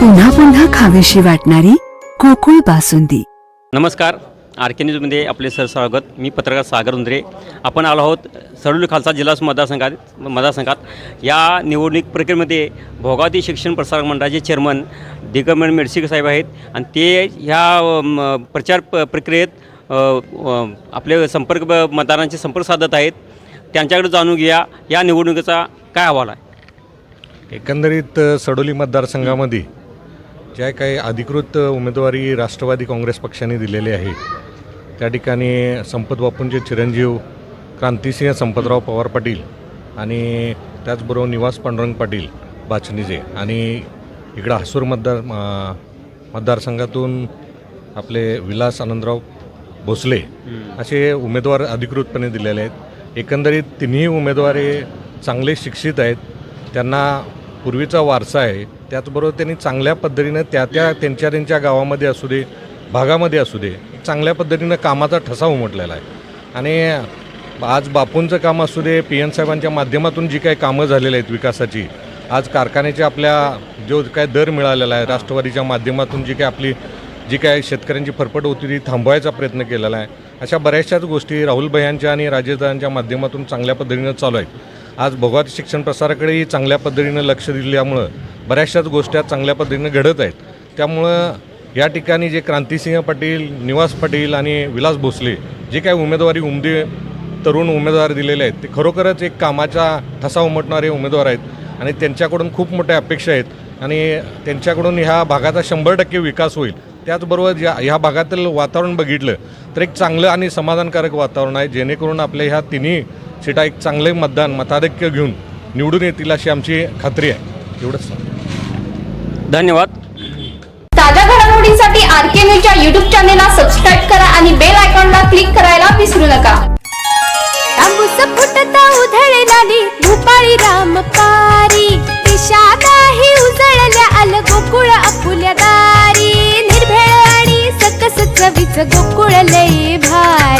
पुन्हा पुन्हा खावीशी वाटणारी गोकुळ बासुंदी. नमस्कार आर के न्यूजमध्ये आपले सर स्वागत. मी पत्रकार सागर उंद्रे. आपण आलो आहोत सडोली खालसा जिल्हा मतदारसंघात मतदारसंघात. या निवडणूक प्रक्रियेमध्ये भोगावती शिक्षण प्रसारक मंडळाचे चेअरमन दिगंबर मेडसिक साहेब आहेत. आणि ते ह्या प्रचार प प्रक्रियेत आपले संपर्क मतदारांचे संपर्क साधत आहेत. त्यांच्याकडे जाणून घ्या या निवडणुकीचा काय अहवाल आहे? एकंदरीत सडोली मतदारसंघामध्ये ज्या काही अधिकृत उमेदवारी राष्ट्रवादी काँग्रेस पक्षाने दिलेली आहे त्या ठिकाणी संपत बापूंचे चिरंजीव क्रांतिसिंह संपतराव पवार पाटील आणि त्याचबरोबर निवास पांडुरंग पाटील बाचणीचे. आणि इकडं हसूर मतदार मतदारसंघातून आपले विलास आनंदराव भोसले असे उमेदवार अधिकृतपणे दिलेले आहेत. एकंदरीत तिन्ही उमेदवार चांगले शिक्षित आहेत. त्यांना पूर्वीचा वारसा आहे त्याचबरोबर त्यांनी चांगल्या पद्धतीनं त्या त्या त्यांच्या त्यांच्या गावामध्ये असू दे भागामध्ये असू दे चांगल्या पद्धतीनं कामाचा ठसा उमटलेला आहे. आणि आज बापूंचं काम असू दे पी एन साहेबांच्या माध्यमातून जी काही कामं झालेली आहेत विकासाची आज कारखान्याचे आपल्या जो काय दर मिळालेला आहे राष्ट्रवादीच्या माध्यमातून जी काय आपली जी काय शेतकऱ्यांची फरफट होती ती थांबवायचा प्रयत्न केलेला आहे. अशा बऱ्याचशाच गोष्टी राहुल भयांच्या आणि राजेशदारांच्या माध्यमातून चांगल्या पद्धतीनं चालू आहेत. आज भोगावती शिक्षण प्रसाराकडेही चांगल्या पद्धतीनं लक्ष दिल्यामुळं बऱ्याचशाच गोष्टी चांगल्या पद्धतीनं घडत आहेत. त्यामुळं या ठिकाणी जे क्रांतिसिंह पाटील निवास पाटील आणि विलास भोसले जे काही उमेदवारी उमदे तरुण उमेदवार दिलेले आहेत ते खरोखरच एक कामाचा ठसा उमटणारे उमेदवार आहेत आणि त्यांच्याकडून खूप मोठ्या अपेक्षा आहेत आणि त्यांच्याकडून ह्या भागाचा शंभर टक्के विकास होईल. त्याचबरोबर या ह्या भागातील वातावरण बघितलं तर एक चांगलं आणि समाधानकारक वातावरण आहे जेणेकरून आपल्या ह्या तिन्ही सीटा एक चांगले मतदान मताधिक्य घेऊन निवडून येतील अशी आमची खात्री आहे. एवढंच. धन्यवाद. ताज्या घडामोडींसाठी आर के न्यूजच्या युट्यूब चॅनेलला सबस्क्राईब करा आणि बेल आयकॉनला क्लिक करायला विसरू नका. तांबूस फुटता उधळणारी भूपाळी रामपारी दिशा नाही उजळल्या आल गोकुळ आपुल्या दारी. निर्भेळ आणि सकस चवीच गोकुळ लय भारी.